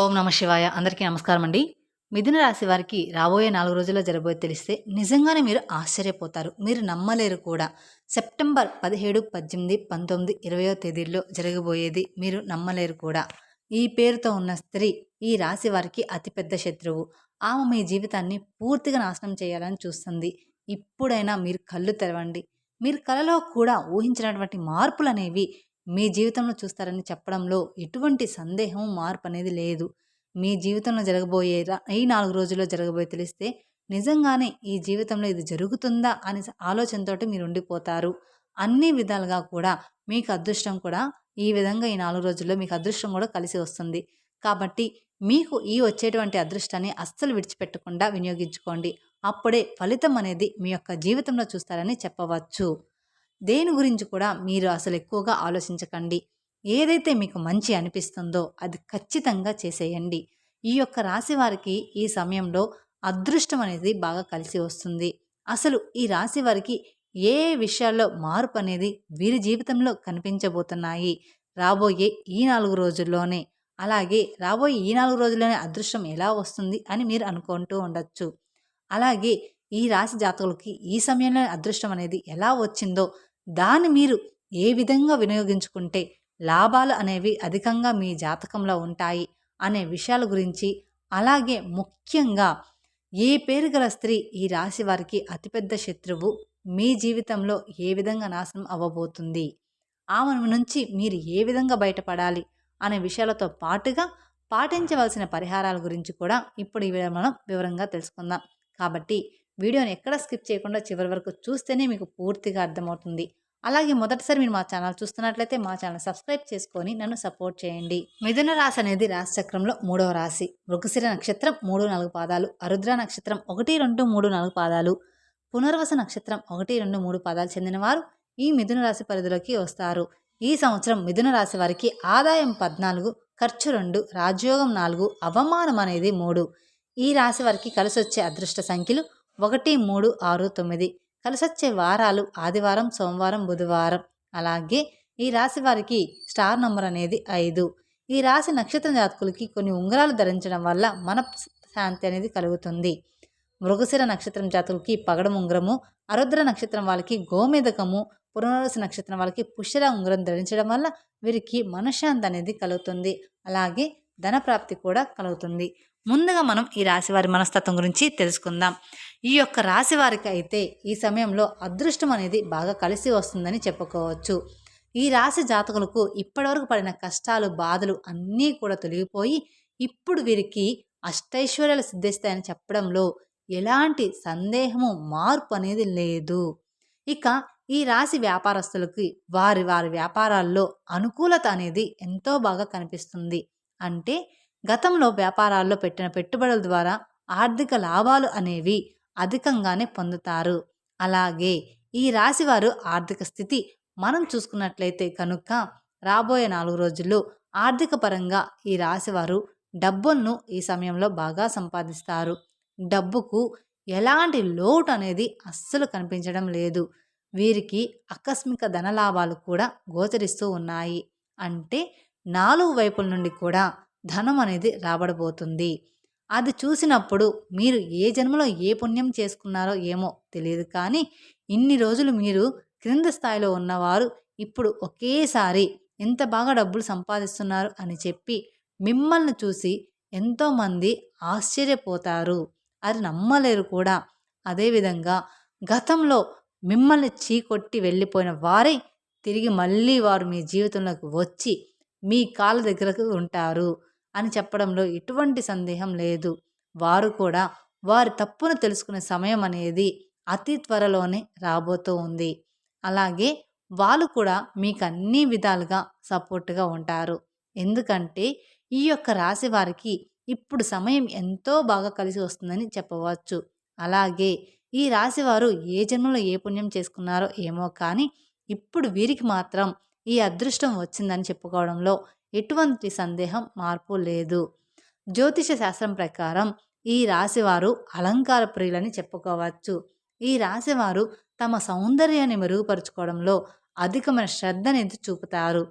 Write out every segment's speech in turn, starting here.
ఓం నమ శివాయ. అందరికీ నమస్కారం అండి. మిథున రాశి వారికి రాబోయే నాలుగు రోజుల్లో జరగబోయే తెలిస్తే నిజంగానే మీరు ఆశ్చర్యపోతారు. మీరు నమ్మలేరు కూడా. సెప్టెంబర్ పదిహేడు పద్దెనిమిది పంతొమ్మిది ఇరవయో తేదీల్లో జరగబోయేది మీరు నమ్మలేరు కూడా. ఈ పేరుతో ఉన్న స్త్రీ ఈ రాశి వారికి అతిపెద్ద శత్రువు. ఆమె మీ జీవితాన్ని పూర్తిగా నాశనం చేయాలని చూస్తుంది. ఇప్పుడైనా మీరు కళ్ళు తెరవండి. మీరు కలలో కూడా ఊహించినటువంటి మార్పులు అనేవి మీ జీవితంలో చూస్తారని చెప్పడంలో ఎటువంటి సందేహం మార్పు అనేది లేదు. మీ జీవితంలో జరగబోయే ఈ నాలుగు రోజుల్లో జరగబోయే తెలిస్తే నిజంగానే ఈ జీవితంలో ఇది జరుగుతుందా అనే ఆలోచనతో మీరు ఉండిపోతారు. అన్ని విధాలుగా కూడా మీకు అదృష్టం కూడా ఈ విధంగా ఈ నాలుగు రోజుల్లో మీకు అదృష్టం కూడా కలిసి వస్తుంది. కాబట్టి మీకు ఈ వచ్చేటువంటి అదృష్టాన్ని అస్సలు విడిచిపెట్టకుండా వినియోగించుకోండి. అప్పుడే ఫలితం అనేది మీ యొక్క జీవితంలో చూస్తారని చెప్పవచ్చు. దేని గురించి కూడా మీరు అసలు ఎక్కువగా ఆలోచించకండి. ఏదైతే మీకు మంచి అనిపిస్తుందో అది ఖచ్చితంగా చేసేయండి. ఈ యొక్క రాశి వారికి ఈ సమయంలో అదృష్టం అనేది బాగా కలిసి వస్తుంది. అసలు ఈ రాశి వారికి ఏ విషయాల్లో మార్పు అనేది వీరి జీవితంలో కనిపించబోతున్నాయి? రాబోయే ఈ నాలుగు రోజుల్లోనే అలాగే రాబోయే ఈ నాలుగు రోజుల్లోనే అదృష్టం ఎలా వస్తుంది అని మీరు అనుకుంటూ ఉండొచ్చు. అలాగే ఈ రాశి జాతకులకి ఈ సమయంలో అదృష్టం అనేది ఎలా వచ్చిందో దాన్ని మీరు ఏ విధంగా వినియోగించుకుంటే లాభాలు అనేవి అధికంగా మీ జాతకంలో ఉంటాయి అనే విషయాల గురించి అలాగే ముఖ్యంగా ఏ పేరు గల స్త్రీ ఈ రాశి వారికి అతిపెద్ద శత్రువు మీ జీవితంలో ఏ విధంగా నాశనం అవ్వబోతుంది? ఆమె నుంచి మీరు ఏ విధంగా బయటపడాలి అనే విషయాలతో పాటుగా పాటించవలసిన పరిహారాల గురించి కూడా ఇప్పుడు ఈ మనం వివరంగా తెలుసుకుందాం. కాబట్టి వీడియోని ఎక్కడ స్కిప్ చేయకుండా చివరి వరకు చూస్తేనే మీకు పూర్తిగా అర్థమవుతుంది. అలాగే మొదటిసారి మీరు మా ఛానల్ చూస్తున్నట్లయితే మా ఛానల్ సబ్స్క్రైబ్ చేసుకొని నన్ను సపోర్ట్ చేయండి. మిథున రాశి అనేది రాశి చక్రంలో మూడవ రాశి. మృగశిర నక్షత్రం మూడు నాలుగు పాదాలు. అరుద్ర నక్షత్రం ఒకటి రెండు మూడు నాలుగు పాదాలు. పునర్వస నక్షత్రం ఒకటి రెండు మూడు పాదాలు చెందినవారు ఈ మిథున రాశి పరిధిలోకి వస్తారు. ఈ సంవత్సరం మిథున రాశి వారికి ఆదాయం పద్నాలుగు ఖర్చు రెండు రాజ్యోగం నాలుగు అవమానం అనేది మూడు. ఈ రాశి వారికి కలిసి వచ్చే అదృష్ట సంఖ్యలు ఒకటి మూడు ఆరు తొమ్మిది. కలిసొచ్చే వారాలు ఆదివారం సోమవారం బుధవారం. అలాగే ఈ రాశి వారికి స్టార్ నంబర్ అనేది ఐదు. ఈ రాశి నక్షత్ర జాతకులకి కొన్ని ఉంగరాలు ధరించడం వల్ల మన శాంతి అనేది కలుగుతుంది. మృగశిర నక్షత్రం జాతకులకి పగడం ఉంగరము అరుద్ర నక్షత్రం వాళ్ళకి గోమేదకము పునర్వసి నక్షత్రం వాళ్ళకి పుష్యర ఉంగరం ధరించడం వల్ల వీరికి మనశ్శాంతి అనేది కలుగుతుంది. అలాగే ధనప్రాప్తి కూడా కలుగుతుంది. ముందుగా మనం ఈ రాశి వారి మనస్తత్వం గురించి తెలుసుకుందాం. ఈ యొక్క రాశి వారికి అయితే ఈ సమయంలో అదృష్టం అనేది బాగా కలిసి వస్తుందని చెప్పుకోవచ్చు. ఈ రాశి జాతకులకు ఇప్పటివరకు పడిన కష్టాలు బాధలు అన్నీ కూడా తొలగిపోయి ఇప్పుడు వీరికి అష్టైశ్వర్యాలు సిద్ధిస్తాయని చెప్పడంలో ఎలాంటి సందేహము మార్పు అనేది లేదు. ఇక ఈ రాశి వ్యాపారస్తులకి వారి వారి వ్యాపారాల్లో అనుకూలత అనేది ఎంతో బాగా కనిపిస్తుంది. అంటే గతంలో వ్యాపారాల్లో పెట్టిన పెట్టుబడుల ద్వారా ఆర్థిక లాభాలు అనేవి అధికంగానే పొందుతారు. అలాగే ఈ రాశివారు ఆర్థిక స్థితి మనం చూసుకున్నట్లయితే కనుక రాబోయే నాలుగు రోజుల్లో ఆర్థిక పరంగా ఈ రాశివారు డబ్బులను ఈ సమయంలో బాగా సంపాదిస్తారు. డబ్బుకు ఎలాంటి లోటు అనేది అస్సలు కనిపించడం లేదు. వీరికి ఆకస్మిక ధనలాభాలు కూడా గోచరిస్తూ ఉన్నాయి. అంటే నాలుగు వైపుల నుండి కూడా ధనం అనేది రాబడబోతుంది. అది చూసినప్పుడు మీరు ఏ జన్మలో ఏ పుణ్యం చేసుకున్నారో ఏమో తెలియదు కానీ ఇన్ని రోజులు మీరు క్రింద స్థాయిలో ఉన్నవారు ఇప్పుడు ఒకేసారి ఎంత బాగా డబ్బులు సంపాదిస్తున్నారు అని చెప్పి మిమ్మల్ని చూసి ఎంతోమంది ఆశ్చర్యపోతారు. అది నమ్మలేరు కూడా. అదేవిధంగా గతంలో మిమ్మల్ని చీకొట్టి వెళ్ళిపోయిన వారే తిరిగి మళ్ళీ వారు మీ జీవితంలోకి వచ్చి మీ కాళ్ళ దగ్గరకు ఉంటారు. అని చెప్పడంలో ఎటువంటి సందేహం లేదు. వారు కూడా వారి తప్పును తెలుసుకునే సమయం అనేది అతి త్వరలోనే రాబోతూ ఉంది. అలాగే వాళ్ళు కూడా మీకు అన్ని విధాలుగా సపోర్ట్గా ఉంటారు. ఎందుకంటే ఈ యొక్క రాశి వారికి ఇప్పుడు సమయం ఎంతో బాగా కలిసి వస్తుందని చెప్పవచ్చు. అలాగే ఈ రాశివారు ఏ జన్మలో ఏ పుణ్యం చేసుకున్నారో ఏమో కానీ ఇప్పుడు వీరికి మాత్రం ఈ అదృష్టం వచ్చిందని చెప్పుకోవడంలో ఎటువంటి సందేహం మార్పు లేదు. జ్యోతిష శాస్త్రం ప్రకారం ఈ రాశివారు అలంకార ప్రియులని చెప్పుకోవచ్చు. ఈ రాశివారు తమ సౌందర్యాన్ని మెరుగుపరుచుకోవడంలో అధికమైన శ్రద్ధనేది చూపుతారు.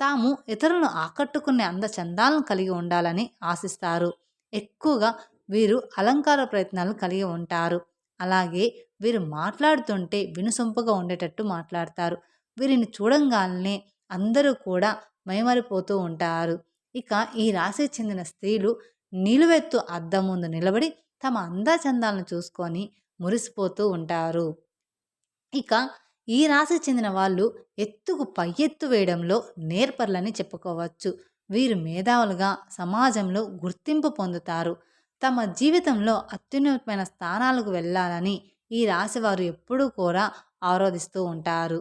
తాము ఇతరులను ఆకట్టుకునే అందచందాలను కలిగి ఉండాలని ఆశిస్తారు. ఎక్కువగా వీరు అలంకార ప్రయత్నాలు కలిగి ఉంటారు. అలాగే వీరు మాట్లాడుతుంటే వినుసొంపుగా ఉండేటట్టు మాట్లాడతారు. వీరిని చూడంగానే అందరూ కూడా మైమరిపోతూ ఉంటారు. ఇక ఈ రాశికి చెందిన స్త్రీలు నిలువెత్తు అద్దం ముందు నిలబడి తమ అందచందాలను చూసుకొని మురిసిపోతూ ఉంటారు. ఇక ఈ రాశికి చెందిన వాళ్ళు ఎత్తుకు పై ఎత్తు వేయడంలో నేర్పర్లని చెప్పుకోవచ్చు. వీరు మేధావులుగా సమాజంలో గుర్తింపు పొందుతారు. తమ జీవితంలో అత్యున్నతమైన స్థానాలకు వెళ్ళాలని ఈ రాశి వారు ఎప్పుడూ కూడా ఆరోధిస్తూ ఉంటారు.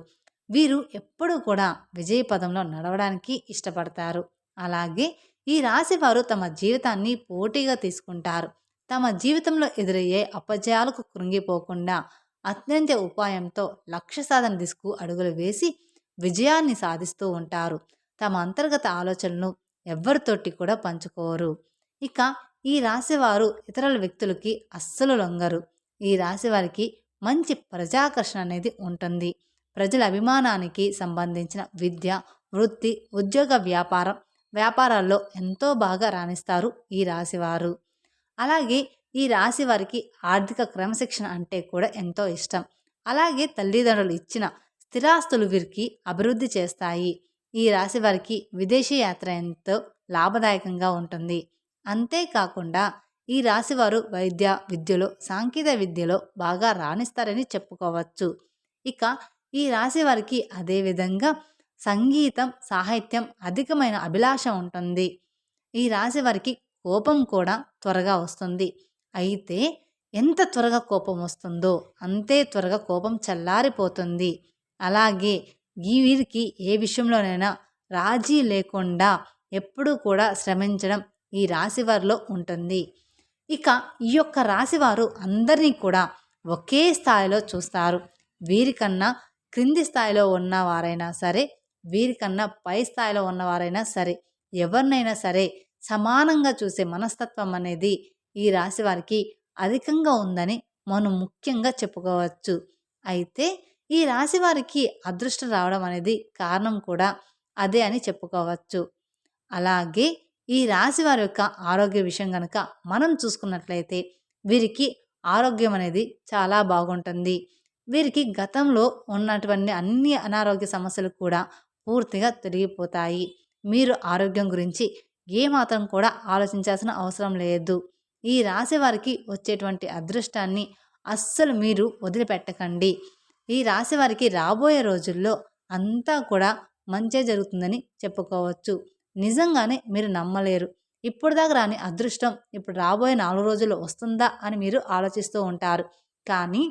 వీరు ఎప్పుడూ కూడా విజయ పదంలో నడవడానికి ఇష్టపడతారు. అలాగే ఈ రాశివారు తమ జీవితాన్ని పోటీగా తీసుకుంటారు. తమ జీవితంలో ఎదురయ్యే అపజయాలకు కృంగిపోకుండా అత్యంత ఉపాయంతో లక్ష్య సాధన దిశకు అడుగులు వేసి విజయాన్ని సాధిస్తూ ఉంటారు. తమ అంతర్గత ఆలోచనలను ఎవ్వరితోటి కూడా పంచుకోరు. ఇక ఈ రాశివారు ఇతరుల వ్యక్తులకి అస్సలు లొంగరు. ఈ రాశివారికి మంచి ప్రజాకర్షణ అనేది ఉంటుంది. ప్రజల అభిమానానికి సంబంధించిన విద్య వృత్తి ఉద్యోగ వ్యాపారం వ్యాపారాల్లో ఎంతో బాగా రాణిస్తారు ఈ రాశివారు. అలాగే ఈ రాశి వారికి ఆర్థిక క్రమశిక్షణ అంటే కూడా ఎంతో ఇష్టం. అలాగే తల్లిదండ్రులు ఇచ్చిన స్థిరాస్తులు వీరికి అభివృద్ధి చేస్తాయి. ఈ రాశి వారికి విదేశీ యాత్ర ఎంతో లాభదాయకంగా ఉంటుంది. అంతేకాకుండా ఈ రాశివారు వైద్య విద్యలో సాంకేతిక విద్యలో బాగా రాణిస్తారని చెప్పుకోవచ్చు. ఇక ఈ రాశి వారికి అదేవిధంగా సంగీతం సాహిత్యం అధికమైన అభిలాష ఉంటుంది. ఈ రాశి వారికి కోపం కూడా త్వరగా వస్తుంది. అయితే ఎంత త్వరగా కోపం వస్తుందో అంతే త్వరగా కోపం చల్లారిపోతుంది. అలాగే ఈ వీరికి ఏ విషయంలోనైనా రాజీ లేకుండా ఎప్పుడూ కూడా శ్రమించడం ఈ రాశివారిలో ఉంటుంది. ఇక ఈ యొక్క రాశివారు అందరినీ కూడా ఒకే స్థాయిలో చూస్తారు. వీరికన్నా క్రింది స్థాయిలో ఉన్నవారైనా సరే వీరికన్నా పై స్థాయిలో ఉన్నవారైనా సరే ఎవరినైనా సరే సమానంగా చూసే మనస్తత్వం అనేది ఈ రాశి వారికి అధికంగా ఉందని మనం ముఖ్యంగా చెప్పుకోవచ్చు. అయితే ఈ రాశి వారికి అదృష్టం రావడం అనేది కారణం కూడా అదే అని చెప్పుకోవచ్చు. అలాగే ఈ రాశి వారి యొక్క ఆరోగ్య విషయం కనుక మనం చూసుకున్నట్లయితే వీరికి ఆరోగ్యం అనేది చాలా బాగుంటుంది. వీరికి గతంలో ఉన్నటువంటి అన్ని అనారోగ్య సమస్యలు కూడా పూర్తిగా తొలగిపోతాయి. మీరు ఆరోగ్యం గురించి ఏమాత్రం కూడా ఆలోచించాల్సిన అవసరం లేదు. ఈ రాశి వారికి వచ్చేటువంటి అదృష్టాన్ని అస్సలు మీరు వదిలిపెట్టకండి. ఈ రాశి వారికి రాబోయే రోజుల్లో అంతా కూడా మంచే జరుగుతుందని చెప్పుకోవచ్చు. నిజంగానే మీరు నమ్మలేరు. ఇప్పుడు దాకా రాని అదృష్టం ఇప్పుడు రాబోయే నాలుగు రోజుల్లో వస్తుందా అని మీరు ఆలోచిస్తూ ఉంటారు. కానీ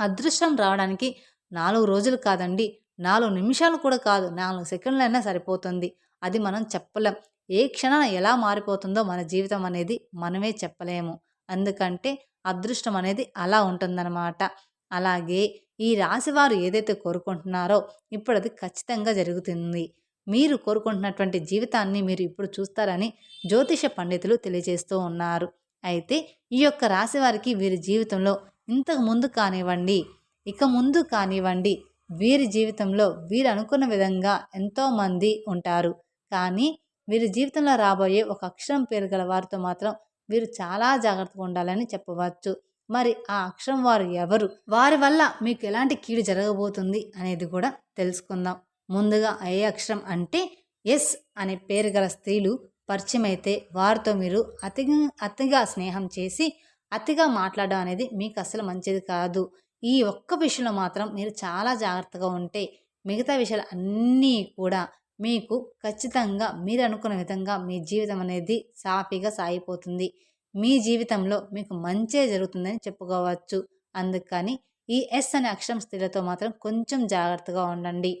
అదృష్టం రావడానికి నాలుగు రోజులు కాదండి. నాలుగు నిమిషాలు కూడా కాదు. నాలుగు సెకండ్లైనా సరిపోతుంది. అది మనం చెప్పలేం. ఏ క్షణాన ఎలా మారిపోతుందో మన జీవితం అనేది మనమే చెప్పలేము. ఎందుకంటే అదృష్టం అనేది అలా ఉంటుందన్నమాట. అలాగే ఈ రాశివారు ఏదైతే కోరుకుంటున్నారో ఇప్పుడు అది ఖచ్చితంగా జరుగుతుంది. మీరు కోరుకుంటున్నటువంటి జీవితాన్ని మీరు ఇప్పుడు చూస్తారని జ్యోతిష పండితులు తెలియజేస్తూ ఉన్నారు. అయితే ఈ యొక్క రాశి వారికి వీరి జీవితంలో ఇంతకు ముందు కానివ్వండి ఇక ముందు కానివ్వండి వీరి జీవితంలో వీరు అనుకున్న విధంగా ఎంతోమంది ఉంటారు. కానీ వీరి జీవితంలో రాబోయే ఒక అక్షరం పేరు గల వారితో మాత్రం వీరు చాలా జాగ్రత్తగా ఉండాలని చెప్పవచ్చు. మరి ఆ అక్షరం వారు ఎవరు? వారి వల్ల మీకు ఎలాంటి కీడు జరగబోతుంది అనేది కూడా తెలుసుకుందాం. ముందుగా ఏ అక్షరం అంటే ఎస్ అనే పేరు గల స్త్రీలు పరిచయం అయితే వారితో మీరు అతిగా అతిగా స్నేహం చేసి అతిగా మాట్లాడడం అనేది మీకు అసలు మంచిది కాదు. ఈ ఒక్క విషయంలో మాత్రం మీరు చాలా జాగ్రత్తగా ఉంటే మిగతా విషయాలు అన్నీ కూడా మీకు ఖచ్చితంగా మీరు అనుకున్న విధంగా మీ జీవితం అనేది సాఫీగా సాగిపోతుంది. మీ జీవితంలో మీకు మంచే జరుగుతుందని చెప్పుకోవచ్చు. అందుకని ఈ ఎస్ అనే అక్షరం స్త్రీలతో మాత్రం కొంచెం జాగ్రత్తగా ఉండండి.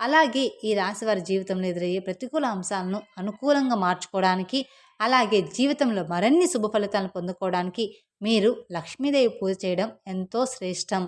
అలాగే ఈ రాశి వారి జీవితంలో ఎదురయ్యే ప్రతికూల అంశాలను అనుకూలంగా మార్చుకోవడానికి అలాగే జీవితంలో మరిన్ని శుభ ఫలితాలను పొందుకోవడానికి మీరు లక్ష్మీదేవి పూజ చేయడం ఎంతో శ్రేష్టం.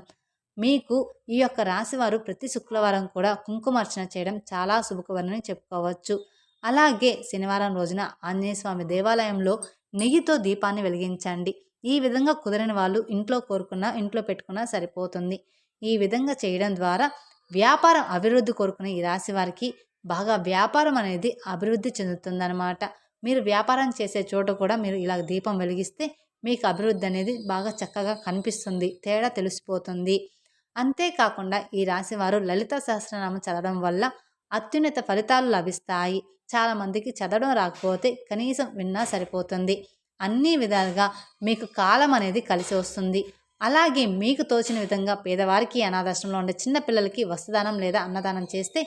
మీకు ఈ యొక్క రాశివారు ప్రతి శుక్రవారం కూడా కుంకుమార్చన చేయడం చాలా శుభకరమని చెప్పుకోవచ్చు. అలాగే శనివారం రోజున ఆంజనేయ స్వామి దేవాలయంలో నెయ్యితో దీపాన్ని వెలిగించండి. ఈ విధంగా కుదిరిన వాళ్ళు ఇంట్లో కోరుకున్నా ఇంట్లో పెట్టుకున్నా సరిపోతుంది. ఈ విధంగా చేయడం ద్వారా వ్యాపారం అభివృద్ధి కోరుకునే ఈ రాశి వారికి బాగా వ్యాపారం అనేది అభివృద్ధి చెందుతుందన్నమాట. మీరు వ్యాపారం చేసే చోట కూడా మీరు ఇలా దీపం వెలిగిస్తే మీకు అభివృద్ధి అనేది బాగా చక్కగా కనిపిస్తుంది తేడా తెలిసిపోతుంది. అంతేకాకుండా ఈ రాశివారు లలిత సహస్రనామం చదవడం వల్ల అత్యున్నత ఫలితాలు లభిస్తాయి. చాలామందికి చదవడం రాకపోతే కనీసం విన్నా సరిపోతుంది. అన్ని విధాలుగా మీకు కాలం అనేది కలిసి వస్తుంది. అలాగే మీకు తోచిన విధంగా పేదవారికి అనాథాశ్రమంలో ఉండే చిన్నపిల్లలకి వస్తుదానం వస్త్రదానం లేదా అన్నదానం చేస్తే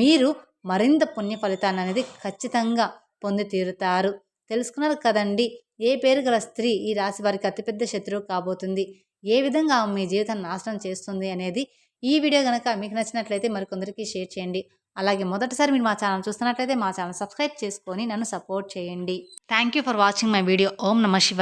మీరు మరింత పుణ్య ఫలితాన్ని అనేది ఖచ్చితంగా పొంది తీరుతారు. తెలుసుకున్నారు కదండి? ఏ పేరు గల స్త్రీ ఈ రాశి వారికి అతిపెద్ద శత్రువు కాబోతుంది? ఏ విధంగా ఆమె మీ జీవితాన్ని నాశనం చేస్తుంది అనేది ఈ వీడియో కనుక మీకు నచ్చినట్లయితే మరికొందరికి షేర్ చేయండి. అలాగే మొదటిసారి మీరు మా ఛానల్ చూస్తున్నట్లయితే మా ఛానల్ సబ్స్క్రైబ్ చేసుకొని నన్ను సపోర్ట్ చేయండి. Thank you for watching my video. Om నమ శివ